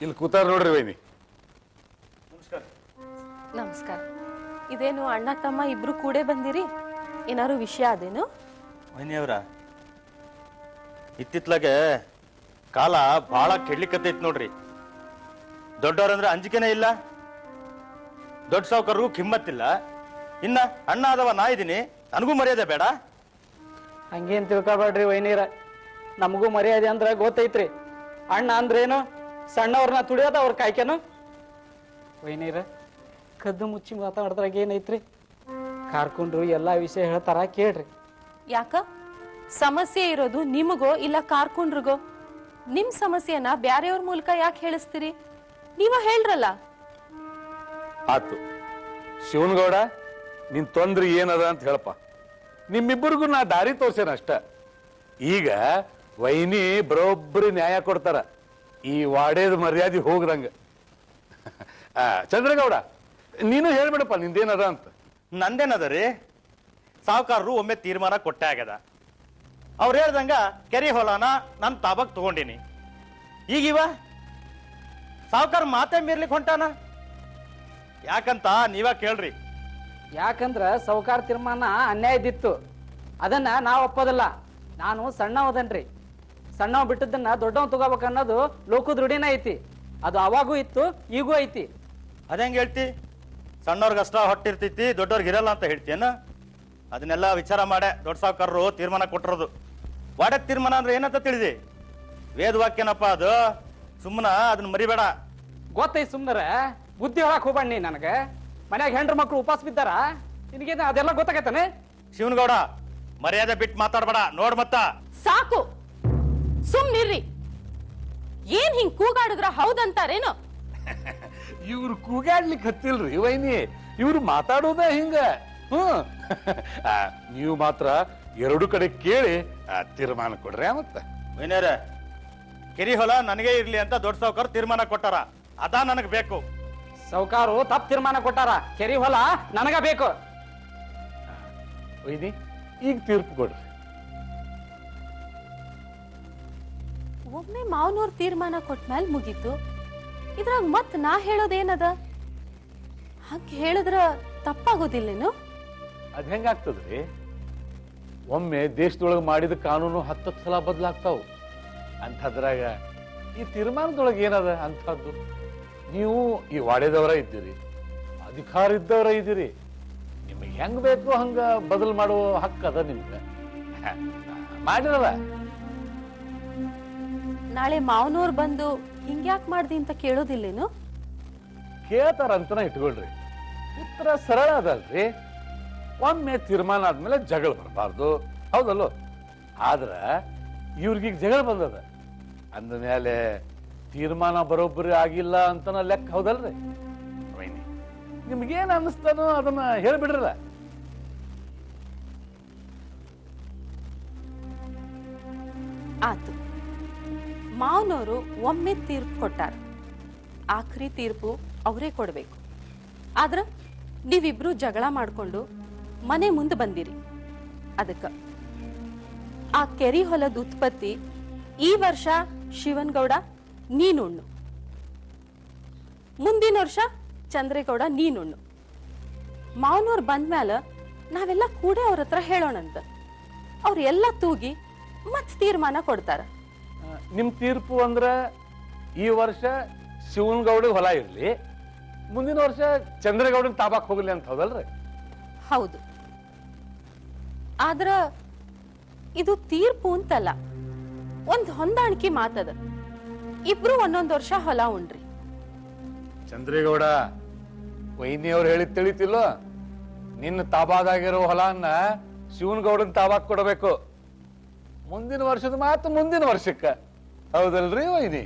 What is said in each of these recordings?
ಇಲ್ಲಿ ಕೂತಾರ ನೋಡ್ರಿ ವೈನಿ. ನಮಸ್ಕಾರ. ಇದೇನು ಅಣ್ಣ ತಮ್ಮ ಇಬ್ರು ಕೂಡೇ ಬಂದಿರಿ? ಏನಾರು ವಿಷಯ ಅದೇನು? ಅವರ ಇತ್ತಿತ್ಲಾಗೆ ಕಾಲ ಬಹಳ ಕೆಡ್ಲಿಕ್ಕತ್ತೈತ್ ನೋಡ್ರಿ. ದೊಡ್ಡವ್ರಂದ್ರೆ ಅಂಜಿಕೆನೇ ಇಲ್ಲ. ದೊಡ್ಡ ಸಾವುಕಾರರಿಗೂ ಕಿಮ್ಮತ್ತಿಲ್ಲ. ಇನ್ನ ಅಣ್ಣ ಅದವ ನಾ ಇದೀನಿ ನನಗೂ ಮರ್ಯಾದೆ ಬೇಡ. ಹಂಗೇನ್ ತಿಳ್ಕೊಬೇಡ್ರಿ ವೈನೀರ. ನಮಗೂ ಮರ್ಯಾದೆ ಅಂದ್ರೆ ಗೊತ್ತೈತ್ರಿ. ಅಣ್ಣ ಅಂದ್ರೇನು? ಸಣ್ಣವ್ರನ್ನ ತುಡಿಯೋದ ಅವ್ರ ಕಾಯ್ಕೆನು? ವೈನೀರ ಕದ್ದು ಮುಚ್ಚಿ ಮಾತಾಡಿದ್ರಾಗ ಏನೈತ್ರಿ? ಕಾರ್ಕೊಂಡ್ರು ಎಲ್ಲಾ ವಿಷಯ ಹೇಳ್ತಾರ ಕೇಳ್ರಿ. ಯಾಕ? ಸಮಸ್ಯೆ ಇರೋದು ನಿಮಗೋ ಇಲ್ಲ ಕಾರ್ಕೊಂಡ್ರಿಗೋ? ನಿಮ್ ಸಮಸ್ಯೆನ ಬ್ಯಾರೆಯವ್ರ ಮೂಲಕ ಯಾಕೆ ಹೇಳಿಸ್ತೀರಿ? ನೀವ ಹೇಳ್ರಲ್ಲ. ಆತು. ಶಿವನಗೌಡ ನಿನ್ ತೊಂದ್ರೆ ಏನದ ಅಂತ ಹೇಳಪ್ಪ. ನಿಮ್ಮಿಬ್ಬರಿಗೂ ನಾ ದಾರಿ ತೋರ್ಸೇನ ಅಷ್ಟ ಈಗ ವೈನಿ ಬರೋಬ್ಬರಿ ನ್ಯಾಯ ಕೊಡ್ತಾರ. ಈ ವಾಡೇದ ಮರ್ಯಾದೆ ಹೋಗ್ದಂಗ. ಆ, ಚಂದ್ರಗೌಡ ನೀನು ಹೇಳ್ಬಿಡಪ್ಪ ನಿಂದೇನದ ಅಂತ. ನಂದೇನದ ರೀ ಸಾಹುಕಾರರು ಒಮ್ಮೆ ತೀರ್ಮಾನ ಕೊಟ್ಟೆ ಆಗ್ಯದ. ಅವ್ರು ಹೇಳ್ದಂಗ ಕೆರೆ ಹೊಲನ ನನ್ ತಾಬಕ್ ತಗೊಂಡಿನಿ. ಈಗಿವ? ಸಾವುಕಾರ ಮಾತೇ ಮೀರ್ಲಿಕ್ಕೆ ಹೊಂಟಾನ? ಯಾಕಂತ ನೀವ ಕೇಳ್ರಿ. ಯಾಕಂದ್ರ ಸಾಹುಕಾರ ತೀರ್ಮಾನ ಅನ್ಯಾಯದಿತ್ತು. ಅದನ್ನ ನಾವು ಒಪ್ಪೋದಲ್ಲ. ನಾನು ಸಣ್ಣವದನ್ರಿ. ಸಣ್ಣವ್ ಬಿಟ್ಟದನ್ನ ದೊಡ್ಡವ್ ತಗೋಬೇಕು ಅನ್ನೋದು ಲೋಕದ ರೂಢಿನ ಐತಿ. ಅದು ಅವಾಗೂ ಇತ್ತು ಈಗೂ ಐತಿ. ಅದಂಗ ಹೇಳ್ತಿ? ಸಣ್ಣವ್ರಿಗಷ್ಟ ಹೊಟ್ಟಿರ್ತೈತಿ ದೊಡ್ಡವ್ರಿಗೆ ಇರಲ್ಲ ಅಂತ ಹೇಳ್ತೀಯನ ಅದನ್ನೆಲ್ಲ ವಿಚಾರ ಮಾಡೆ ದೊಡ್ಡ ಸಾವುಕಾರರು ತೀರ್ಮಾನ ಕೊಟ್ಟಿರೋದು ವಾಡಕ್ ತೀರ್ಮಾನ ಅಂದ್ರೆ ಏನಂತ ತಿಳಿದಿ? ವೇದವಾಕ್ಯನಪ್ಪ ಅದು. ಸುಮ್ಮನ ಅದನ್ನ ಮರಿಬೇಡ. ಗೊತ್ತೈತಿ ಸುಮ್ನರ? ಬುದ್ಧಿ ಹೇಳಕ್ ನೀ ನನಗೆ. ಮನ್ಯಾಗ ಹೆಂಡ್ರ ಮಕ್ಳು ಉಪವಾಸ ಬಿದ್ದಾರ? ನಿನಗೇನು ಅದೆಲ್ಲ ಗೊತ್ತಾಗೈತಾನೆ? ಶಿವನಗೌಡ ಮರ್ಯಾದೆ ಬಿಟ್ಟು ಮಾತಾಡ್ಬೇಡ ನೋಡ್ ಮತ್ತ. ಸಾಕು. ಸುಮ್ನಿರ್ರಿ. ಏನ್ ಹಿಂಗ್ ಕೂಗಾಡಿದ್ರ ಹೌದಂತಾರೇನು? ಇವ್ರು ಕೂಗಾಡ್ಲಿಕ್ಕೆ ಹತ್ತಿಲ್ರಿ ವೈನಿ. ಇವ್ರು ಮಾತಾಡೋದ ಹಿಂಗ. ಹ್ಮ್ ಆ, ನೀವು ಮಾತ್ರ ಎರಡು ಕಡೆ ಕೇಳಿ ಆ, ತೀರ್ಮಾನ ಕೊಡ್ರಿ ಮತ್ತ ವಿನಯರ ಕೆರಿ ಹೊಲ ನನಗೆ ಇರ್ಲಿ ಅಂತ ದೊಡ್ಡ ಸಾವುಕಾರ ತೀರ್ಮಾನ ಕೊಟ್ಟಾರ. ಅದ ನನಗ್ ಬೇಕು. ಸೌಕಾರು ತಪ್ಪು ತೀರ್ಮಾನ ಕೊಟ್ಟಾರ. ಕೆರಿ ಹೊಲ ನನಗ ಬೇಕು. ವೈನಿ ಈಗ ತೀರ್ಪು ಕೊಡ್ರಿ. ಒಮ್ಮೆ ಮಾವನವ್ರ ತೀರ್ಮಾನ ಕೊಟ್ಮೇಲೆ ಮುಗೀತು. ಇದ್ರಾಗ ಮತ್ ನಾ ಹೇಳೋದೇನದ? ಹಂಗ ಹೇಳಿದ್ರ ತಪ್ಪಾಗೋದಿಲ್ಲೇನು? ಅದ್ ಹೆಂಗಾಗ್ತದ್ರಿ? ಒಮ್ಮೆ ದೇಶದೊಳಗೆ ಮಾಡಿದ ಕಾನೂನು ಹತ್ತತ್ತು ಸಲ ಬದಲಾಗ್ತಾವ. ಅಂಥದ್ರಾಗ ಈ ತೀರ್ಮಾನದೊಳಗೆ ಏನದ ಅಂಥದ್ದು? ನೀವು ಈ ವಾಡೆದವರ ಇದ್ದೀರಿ, ಅಧಿಕಾರ ಇದ್ದವರ ಇದ್ದೀರಿ, ನಿಮಗೆ ಹೆಂಗ್ ಬೇಕು ಹಂಗ ಬದಲು ಮಾಡುವ ಹಕ್ಕು ಅದ ನಿಮ್ಗೆ ಮಾಡಿರಲ್ಲ. ನಾಳೆ ಮಾವನವ್ರು ಬಂದು ಹಿಂಗ್ಯಾಕ್ ಮಾಡ್ದಿ ಅಂತ ಕೇಳೋದಿಲ್ಲೇನು? ಕೇಳ್ತಾರಂತನ ಇಟ್ಕೊಳ್ರಿ. ಉತ್ತರ ಸರಳ ಅದಲ್ರಿ. ಒಮ್ಮೆ ತೀರ್ಮಾನ ಆದ್ಮೇಲೆ ಜಗಳ ಬರಬಾರ್ದು. ಹೌದಲ್ಲೋ? ಆದ್ರ ಇವ್ರಿಗೀಗ ಜಗಳ ಬಂದದ. ಅಂದ ಮೇಲೆ ತೀರ್ಮಾನ ಬರೋಬ್ಬರಿ ಆಗಿಲ್ಲ ಅಂತನ ಲೆಕ್ಕ ಹೌದಲ್ರಿ? ವೈನಿ ನಿಮ್ಗೇನ್ ಅನ್ನಿಸ್ತಾನೋ ಅದನ್ನ ಹೇಳ್ಬಿಡ್ರಲ್ಲ. ಆತು. ಮಾವನವರು ಒಮ್ಮೆ ತೀರ್ಪು ಕೊಟ್ಟಾರ. ಆಖರಿ ತೀರ್ಪು ಅವರೇ ಕೊಡಬೇಕು. ಆದ್ರ ನೀವಿಬ್ರು ಜಗಳ ಮಾಡ್ಕೊಂಡು ಮನೆ ಮುಂದೆ ಬಂದಿರಿ. ಅದಕ್ಕ. ಆ ಕೆರಿ ಹೊಲದ ಉತ್ಪತ್ತಿ ಈ ವರ್ಷ ಶಿವನ್ಗೌಡ ನೀನುಣ್ಣು. ಮುಂದಿನ ವರ್ಷ ಚಂದ್ರೇಗೌಡ ನೀನುಣ್ಣು. ಮಾವನವ್ರು ಬಂದ್ಮ್ಯಾಲ ನಾವೆಲ್ಲ ಕೂಡ ಅವ್ರ ಹತ್ರ ಹೇಳೋಣಂತ. ಅವ್ರ ಎಲ್ಲ ತೂಗಿ ಮತ್ ತೀರ್ಮಾನ ಕೊಡ್ತಾರ. ನಿಮ್ ತೀರ್ಪು ಅಂದ್ರ ಈ ವರ್ಷ ಶಿವನಗೌಡ ಹೊಲ ಇರ್ಲಿ ಮುಂದಿನ ವರ್ಷ ಚಂದ್ರಗೌಡನ್ ತಾಬಾಕ್ ಹೋಗ್ಲಿ ಅಂತ ಹೌದಲ್ರಿ? ಹೌದು. ಆದ್ರ ಇದು ತೀರ್ಪು ಅಂತಲ್ಲ ಒಂದ್ ಹೊಂದಾಣಿಕೆ ಮಾತದ. ಇಬ್ರು ಒಂದೊಂದ್ ವರ್ಷ ಹೊಲ ಉಂಡ್ರಿ ಚಂದ್ರೇಗೌಡ ವೈನಿಯವ್ರು ಹೇಳಿದ್ ತಿಳಿತಿಲ್ಲೋ? ನಿನ್ನ ತಾಬಾದಾಗಿರೋ ಹೊಲನ್ನ ಶಿವನಗೌಡನ್ ತಾಬಾಕ್ ಕೊಡಬೇಕು. ಮುಂದಿನ ವರ್ಷದ ಮಾತು ಮುಂದಿನ ವರ್ಷಕ್ಕ. ಹೌದಲ್ರಿ ವೈನಿ?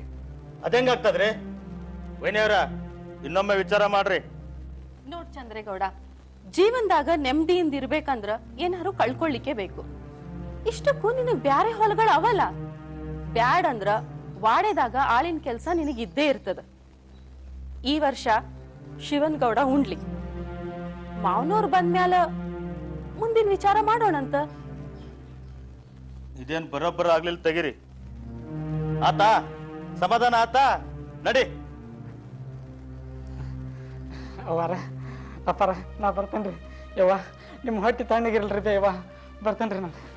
ಅದಂಗಾಗ್ತದ್ರಿ? ವೈನಿಯವರ ಇನ್ನೊಮ್ಮೆ ವಿಚಾರ ಮಾಡ್ರಿ. ನೋಡ್ ಚಂದ್ರೇಗೌಡ ಜೀವನದಾಗ ನೆಮ್ಮದಿಯಿಂದ ಇರ್ಬೇಕಂದ್ರ ಏನಾರು ಕಳ್ಕೊಳ್ಳಿಕ್ಕೆ ಬೇಕು. ಇಷ್ಟಕ್ಕೂ ನಿನಗ್ ಬ್ಯಾರೆ ಹೊಲಗಳು ಅವಲ್ಲ. ಬ್ಯಾಡ್ ಅಂದ್ರ ವಾಡೆದಾಗ ಆಳಿನ ಕೆಲ್ಸ ನಿನಗ್ ಇದ್ದೇ ಇರ್ತದ. ಈ ವರ್ಷ ಶಿವನ್ಗೌಡ ಉಂಡ್ಲಿ ಮಾವನವ್ರು ಬಂದ್ಮ್ಯಾಲ ಮುಂದಿನ ವಿಚಾರ ಮಾಡೋಣಂತ. ಇದೇನ್ ಬರೋಬ್ಬರ ಆಗ್ಲಿಲ್ಲ ತೆಗಿರಿ. ಆತ, ಸಮಾಧಾನ ಆತ. ನಡಿ. ಅವರ ಅಪ್ಪಾರ, ನಾ ಬರ್ತೇನ್ರಿ. ಯವ್ವ, ನಿಮ್ಮ ಹೊಟ್ಟೆ ತಣ್ಣಗಿರಲ್ರಿ ಯವ್ವ. ಬರ್ತೇನ್ರಿ ನಾನು.